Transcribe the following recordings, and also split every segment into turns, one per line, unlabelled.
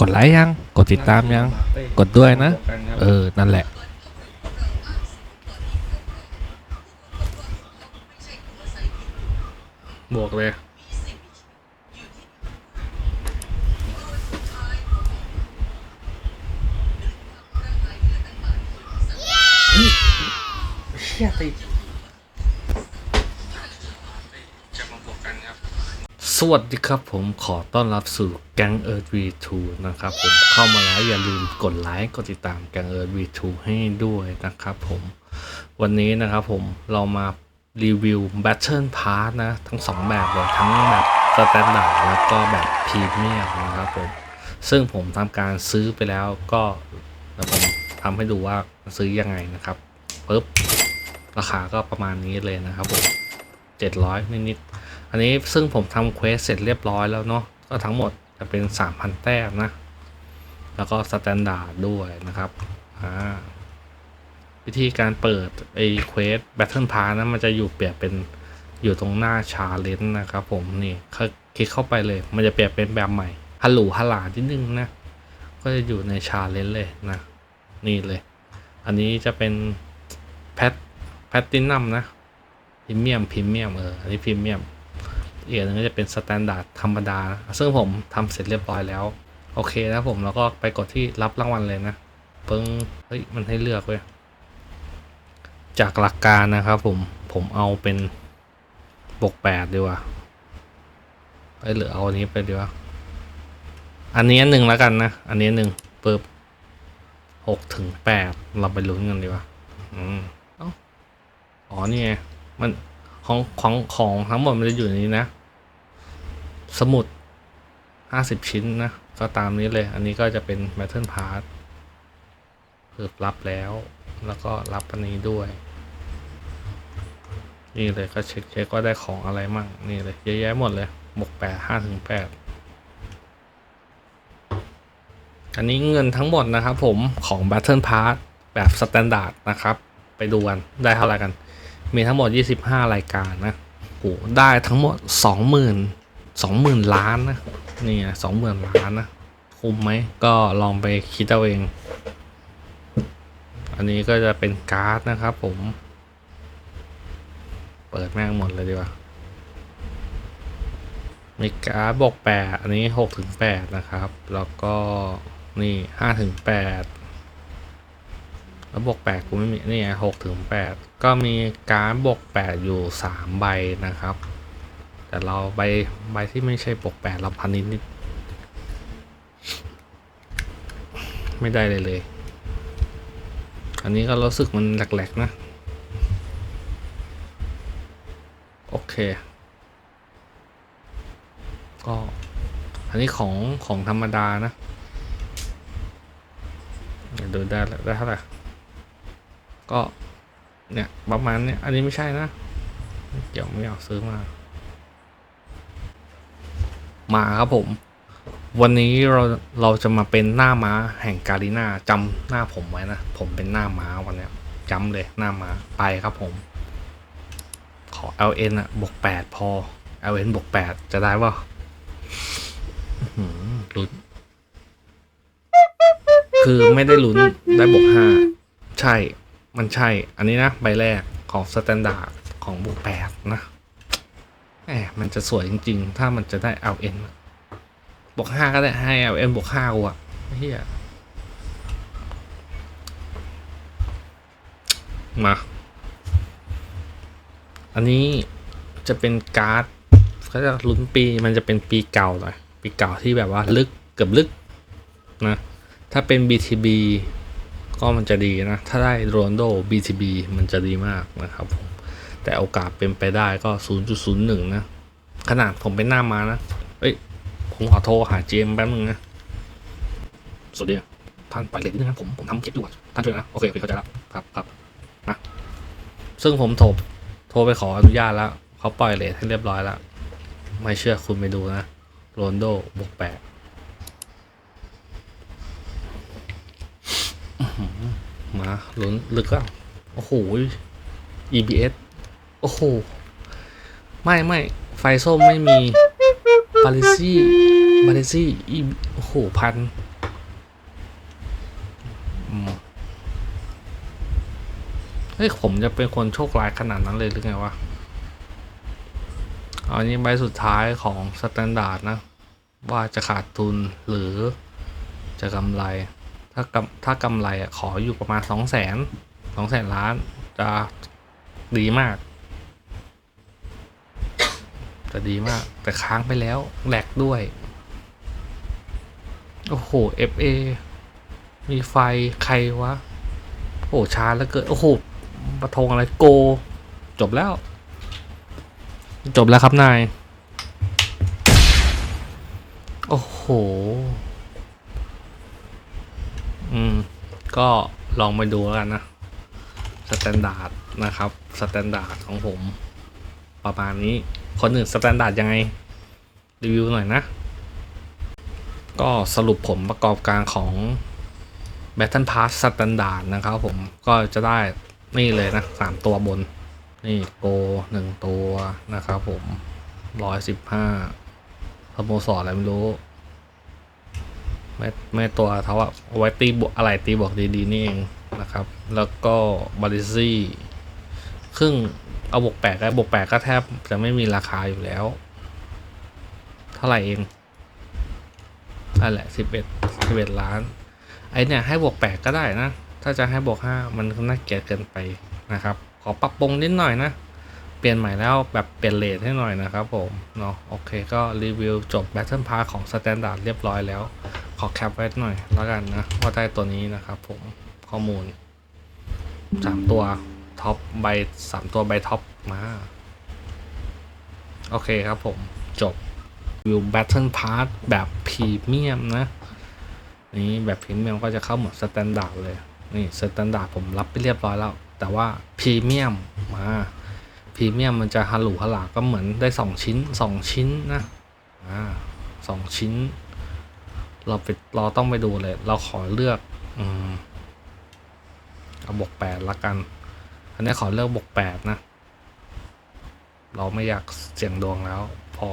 กดไลค์ยัง กดติดตามยัง กดด้วยนะ เออ นั่นแหละบวกเลย
เชี่ยติด
จะมาบวกกันครับ สวัสดีครับผมขอต้อนรับสู่แก๊งเอิร์ธวีทูนะครับผมเข้ามาแล้วอย่าลืมกดไลค์กดติดตามแก๊งเอิร์ธวีทูให้ด้วยนะครับผมวันนี้นะครับผมเรามารีวิว Battle Pass นะ ทั้งสองแบบเลยทั้งแบบสแตนดาร์ดแล้วก็แบบพรีเมียมนะครับผมซึ่งผมทำการซื้อไปแล้วก็ผมทำให้ดูว่าซื้อยังไงนะครับปึ๊บราคาก็ประมาณนี้เลยนะครับผม700นิดๆ อันนี้ซึ่งผมทำเควสเสร็จเรียบร้อยแล้วเนาะก็ทั้งหมดจะเป็น 3,000 แต้มนะ แล้วก็สแตนดาร์ดด้วยนะครับอ่าวิธีการเปิดไอเควสแบทเทิลพาร์นะมันจะอยู่เปรียบเป็นอยู่ตรงหน้าชาเลนจ์นะครับผมนี่คลิกเข้าไปเลย มันจะเปรียบเป็นแบบใหม่ฮัลโหลฮัลหลานิดนึงนะ ก็จะอยู่ในชาเลนจ์เลยนะ นี่เลย อันนี้จะเป็นแพทแพตตินัมนะพรีเมียมพรีเมียมเอออันนี้พรีเมียม อีกอันนึงก็จะเป็นสแตนดาร์ดธรรมดา ซึ่งผมทำเสร็จเรียบร้อยแล้ว โอเคนะผมแล้วก็ไปกดที่รับรางวัลเลยนะปึ้งเฮ้ยมันให้เลือกเว้ยจากหลักการนะครับผมผมเอาเป็นบวกแปดดีกว่าเอ้ยหรือเอาอันนี้ไปดีกว่า อันนี้หนึ่งแล้วกันนะ อันนี้หนึ่งปึ๊บหกถึงแปดเราไปลุ้นกันดีกว่าอืมอ๋อนี่ไงมันของของของทั้งหมดมันจะอยู่ในนี้นะ สมุดห้าสิบชิ้นนะ ก็ตามนี้เลย อันนี้ก็จะเป็น m a t t e r Part คือรับแล้ว แล้วก็รับอันนี้ด้วย นี่เลยก็เช็คเช็คว่าได้ของอะไรมั่ง นี่เลยเยอะแยะหมดเลยบวกแปดห้าถึงแปดอันนี้เงินทั้งหมดนะครับผมของ Battle Pass แบบสแตนดาร์ดนะครับ ไปดูกัน ได้เท่าไหร่กัน มีทั้งหมด 25 รายการนะโหได้ทั้งหมด 20,000 20,000ล้านนะนี่ไง20,000ล้านนะคุ้มไหมก็ลองไปคิดเอาเอง อันนี้ก็จะเป็นการ์ดนะครับผม เปิดแม่งหมดเลยดีกว่ามีการ์ดบอกแปดอันนี้หกถึงแปดนะครับ แล้วก็นี่ห้าถึงแปดแล้วบวกแปดกูไม่มีนี่ไงหกถึงแปดก็มีการ์ดบวกแปดอยู่สามใบนะครับ แต่เราใบใบที่ไม่ใช่บวกแปดเราพันนิดนิดไม่ได้เลยเลย อันนี้ก็รู้สึกมันแหลกๆนะ โอเค ก็ อันนี้ของของธรรมดานะเดูได้แล้วได้เท่าไหร่ก็เนี่ยประมาณเนี้ยอันนี้ไม่ใช่นะ เดี๋ยวไม่อยากซื้อมา มาครับผม วันนี้เราเราจะมาเป็นหน้าม้าแห่งกาลิน่าจำหน้าผมไว้นะ ผมเป็นหน้าม้าวันนี้จำเลยหน้าม้าไปครับผม ขอ LN อะบวกแปดพอ LN บวกแปดจะได้ป่ะลุ้นคือไม่ได้ลุ้นได้บวกห้าใช่ มันใช่ อันนี้นะ ใบแรกของสแตนดาร์ดของบวกแปดนะ แหมมันจะสวยจริง ๆ ถ้ามันจะได้ LN อะบวกห้าก็ได้ให้ LN บวกห้ากูอะเฮียมา อันนี้จะเป็นการ์ดก็จะลุ้นปีมันจะเป็นปีเก่าหน่อย ปีเก่าที่แบบว่าลึกเกือบลึกนะ ถ้าเป็น BTB ก็มันจะดีนะ ถ้าได้โรนโด BTB มันจะดีมากนะครับผม แต่โอกาสเป็นไปได้ก็ 0.01 นะ ขนาดผมเป็นหน้ามานะ เอ้ย ผมขอโทรหาเจมส์แป๊บนึงนะ สวัสดีท่านไปเลยนิดนึงนะผม ผมทำคลิปอยู่ท่านช่วยนะ โอเคโอเคเข้าใจแล้วครับครับนะซึ่งผมโทรโทรไปขออนุญาตแล้ว เขาปล่อยเลทให้เรียบร้อยแล้ว ไม่เชื่อคุณไปดูนะโรนโดบวกแปดมาลุ้นลึกอะโอ้โห EBS โอ้โห ไม่ไม่ไฟส้มไม่มีบาลิซี่บาลิซี่อีโอ้โห พันเฮ้ย ผมจะเป็นคนโชคร้ายขนาดนั้นเลยหรือไงวะอันนี้ใบสุดท้ายของสแตนดาร์ดนะ ว่าจะขาดทุนหรือจะกำไร ถ้ากำถ้ากำไรอะขออยู่ประมาณสองแสนสองแสนล้านจะดีมาก จะดีมาก แต่ค้างไปแล้วแหลกด้วย โอ้โห FA มีไฟใครวะ โอ้ช้าแล้วเกิด โอ้โหประทงอะไรโก จบแล้ว จบแล้วครับนาย โอ้โห อืม ก็ลองไปดูแล้วกันนะ สแตนดาร์ดนะครับ สแตนดาร์ดของผม ประมาณนี้ คนอื่นสแตนดาร์ดยังไง รีวิวหน่อยนะ ก็สรุปผลประกอบการของ Battle Pass Standard นะครับผมก็จะได้นี่เลยนะสามตัวบน นี่โกหนึ่งตัวนะครับผมร้อยสิบห้าสโมสรอะไรไม่รู้ไม่ไม่ตัวเท่าว่าเอาไว้ตีบวกอะไรตีบวกดีๆนี่เองนะครับ แล้วก็บาริซี่ครึ่ง เอาบวกแปดก็บวกแปดก็แทบจะไม่มีราคาอยู่แล้ว เท่าไหร่เองนั่นแหละสิบเอ็ดสิบเอ็ดล้าน ไอเนี่ยให้บวกแปดก็ได้นะ ถ้าจะให้บวกห้ามันน่าเกลียดเกินไปนะครับ ขอปรับปรุงนิดหน่อยนะ เปลี่ยนใหม่แล้วแบบเปลี่ยนเลทให้หน่อยนะครับผมเนาะโอเคก็รีวิวจบ Battle Pass ของ Standard เรียบร้อยแล้ว ขอแคปไว้หน่อยแล้วกันนะว่าได้ตัวนี้นะครับผมข้อมูล3ตัว ท็อปใบ3ตัวใบท็อปมา โอเคครับผม จบวิว Battle Pass แบบพรีเมียมนะ นี้แบบพรีเมียมก็จะเข้าหมดสแตนดาร์ดเลย นี่สแตนดาร์ดผมรับไปเรียบร้อยแล้ว แต่ว่าพรีเมียมมาพรีเมียมมันจะฮัลโหลฮัลหลาก็เหมือนได้ 2 ชิ้น 2 ชิ้นนะอ่าสองชิ้น เราไปเราต้องไปดูเลย เราขอเลือก อืม เอาบวกแปดละกัน อันนี้ขอเลือกบวกแปดนะ เราไม่อยากเสี่ยงดวงแล้ว พอ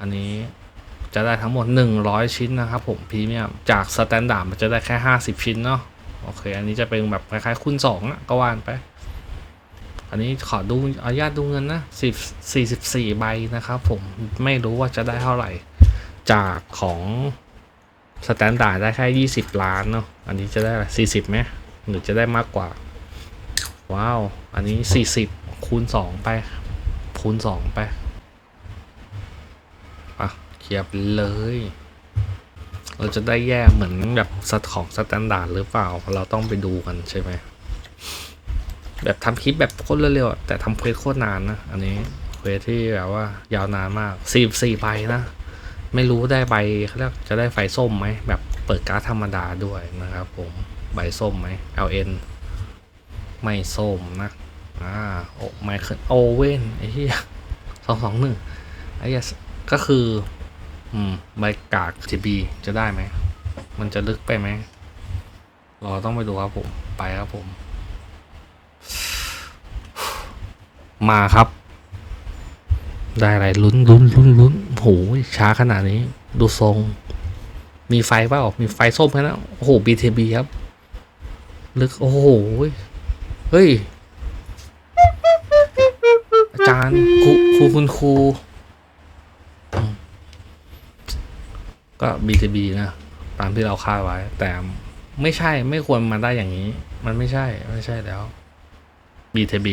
อันนี้จะได้ทั้งหมด 100 ชิ้นนะครับผมพรีเมียมจากสแตนดาร์ดมันจะได้แค่ 50 ชิ้นเนาะโอเค อันนี้จะเป็นแบบคล้ายๆคูณ2อะก็ว่านไป อันนี้ขอดูอนุญาตดูเงินนะ10 44 ใบนะครับผมไม่รู้ว่าจะได้เท่าไหร่ จากของสแตนดาร์ดได้แค่ 20 ล้านเนาะอันนี้จะได้ 40ไหม หรือจะได้มากกว่า ว้าว อันนี้ 40 คูณ 2 ไป คูณ 2 ไป อะเคลียร์ไปเลย เราจะได้แย่เหมือนแบบสัตของสแตนดาร์ดหรือเปล่า เราต้องไปดูกันใช่ไหม แบบทำคลิปแบบโคตรเร็วๆแต่ทำเควสโคตรนานนะ อันนี้เควสที่แบบว่ายาวนานมากสี่สี่ใบนะ ไม่รู้ได้ใบเขาเรียกจะได้ไฟส้มไหมแบบเปิดการ์ดธรรมดาด้วยนะครับผม ใบส้มไหม LN ไม่ส้มนะ อ่า โอ้ไมเคิลโอเว่นไอ้เหี้ยสองสองหนึ่งไอ้เหี้ยก็คือ อืม ใบกาก GB จะได้ไหม มันจะลึกไปไหมราต้องไปดูครับผม ไปครับผม มาครับ ได้อะไรลุ้นลุ้นลุ้นลุ้นโหช้าขนาดนี้ ดูทรง มีไฟเปล่ามีไฟส้มแค่นั้นโอ้โห BTB ครับ ลึก โอ้โห เฮ้ย อาจารย์ครูครูคุณครูก็ BTB นะ ตามที่เราคาดไว้ แต่ไม่ใช่ไม่ควรมาได้อย่างนี้ มันไม่ใช่ไม่ใช่แล้ว BTB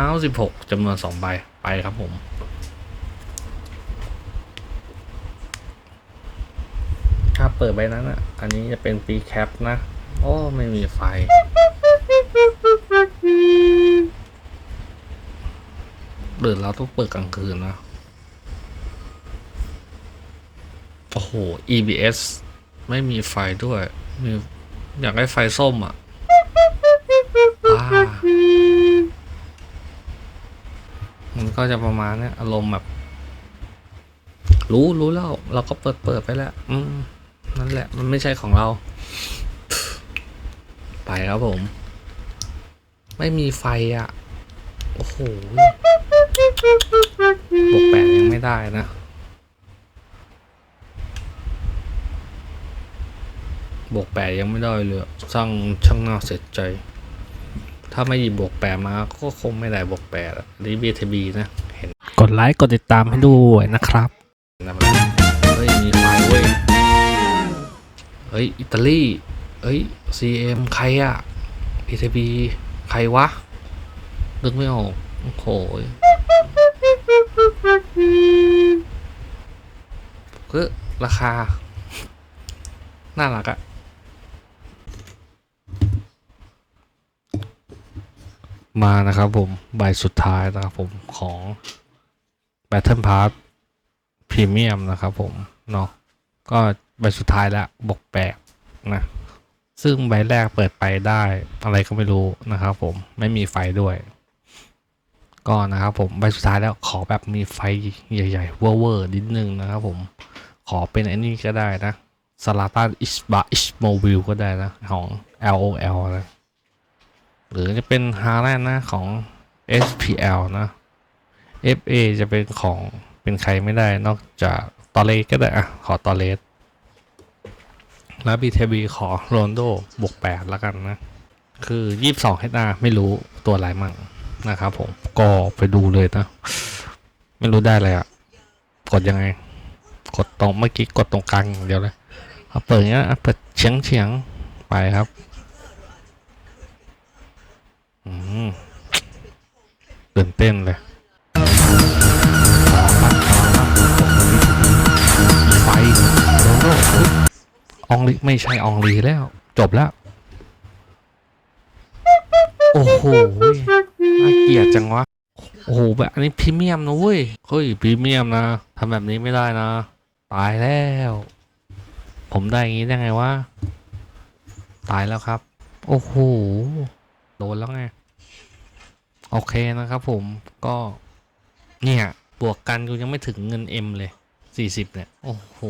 96จำนวน2ใบไปครับผมถ้าเปิดใบนั้นอะ อันนี้จะเป็นปีแคปนะ โอ้ ไม่มีไฟ หรือเราต้องเปิดกลางคืนนะ โอ้โห EBS ไม่มีไฟด้วย มีอยากได้ไฟส้มอะอ่ามันก็จะประมาณเนี้ยอารมณ์แบบ รู้รู้แล้ว เราก็เปิดเปิดไปแล้ว อืม นั่นแหละ มันไม่ใช่ของเรา ไปครับผม ไม่มีไฟอะ โอ้โหบวกแปดยังไม่ได้นะบวกแปดยังไม่ได้เลยช่างช่างน่าเสียใจ ถ้าไม่หยิบบวกแปดมา ก็คงไม่ได้บวกแปดอะอันนี้บีทบีนะ เห็น กดไลค์ กดติดตามให้ด้วยนะครับนะมันเฮ้ย มีไฟเว้ย เฮ้ย อิตาลี เฮ้ย CM ใครอะ BTB ใครวะ นึกไม่ออกโอ้โหก็ราคา น่ารักอะมานะครับผม ใบสุดท้ายนะครับผมของ Battle Pass พรีเมียมนะครับผม เนาะก็ใบสุดท้ายแล้ว บกแปลกนะ ซึ่งใบแรกเปิดไปได้อะไรก็ไม่รู้นะครับผมไม่มีไฟด้วย ก็นะครับผมใบสุดท้ายแล้วขอแบบมีไฟใหญ่ๆเวอร์ๆนิดนึงนะครับผมขอเป็นไอ้นี่ก็ได้นะสลาตันอิสบาอิสโมวิลก็ได้นะ ของ LOL นะหรือจะเป็นฮาแลนนะของ SPL นะ FA จะเป็นของเป็นใครไม่ได้นอกจากตอเลสก็ได้อะขอตอเลส แล้ว BTB ขอโรนโดบวกแปดแล้วกันนะ คือยี่สิบสองเฮดาไม่รู้ตัวอะไรมั่งนะครับผม ก็ไปดูเลยนะ ไม่รู้ได้เลยอะกดยังไง กดตรงเมื่อกี้กดตรงกลางเดียวเลยเอาเปิดเงี้ยอะเปิดเฉียงเฉียงไปครับ อืมตื่นเต้นเลย องลีไม่ใช่อองลีแล้ว จบแล้ว โอ้โหน่าเกลียดจังวะ โอ้โห แบบอันนี้พรีเมียมนะเว้ย เฮ้ยพรีเมียมนะทำแบบนี้ไม่ได้นะ ตายแล้ว ผมได้อย่างนี้ได้ไงวะ ตายแล้วครับ โอ้โห โดนแล้วไง โอเคนะครับผมก็ เนี่ย บวกกันกูยังไม่ถึงเงิน M เลย40เนี่ย โอ้โห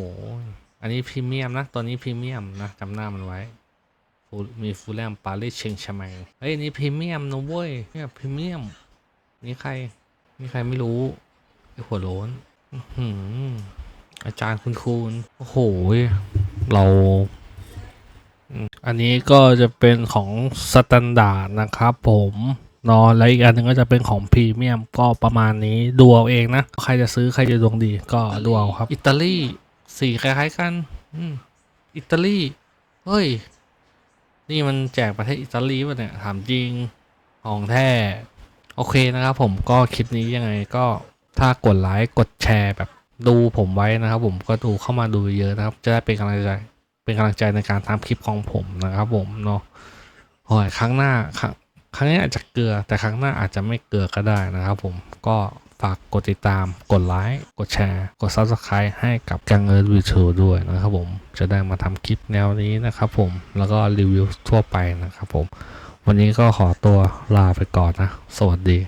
อันนี้พรีเมียมนะ ตัวนี้พรีเมียมนะจำหน้ามันไว้ฟูมีฟูลแลมปารีสเชงชแมงเฮ้ยนี่พรีเมียมนะเว้ยเนี่ยพรีเมียม นี่ใคร นี่ใครไม่รู้ไอหัวโล้นอื้อาจารย์คุณคูณโอ้โห เรา อันนี้ก็จะเป็นของสแตนดาร์ดนะครับผมนอนแล้วอีกอันหนึงก็จะเป็นของพรีเมียมก็ประมาณนี้ดูเอาเองนะ ใครจะซื้อใครจะดวงดีก็ดูเอาครับ อิตาลี สีคล้ายๆกัน อิตาลี เฮ้ย นี่มันแจกประเทศอิตาลีป่ะเนี่ย ถามจริง ของแท้ โอเคนะครับผมก็คลิปนี้ยังไงก็ถ้ากดไลค์กดแชร์แบบดูผมไว้นะครับผมก็ดูเข้ามาดูเยอะนะครับ จะได้เป็นกำลังใจเป็นกำลังใจในการทำคลิปของผมนะครับผมเนาะโอ้ยครั้งหน้าครั้งครั้งนี้อาจจะเกลือ แต่ครั้งหน้าอาจจะไม่เกลือก็ได้นะครับผมก็ ฝากกดติดตาม กดไลค์ กดแชร์ กด Subscribe ให้กับกังเอิร์ดวิชูด้วยนะครับผม จะได้มาทำคลิปแนวนี้นะครับผม แล้วก็รีวิวทั่วไปนะครับผม วันนี้ก็ขอตัวลาไปก่อนนะ สวัสดี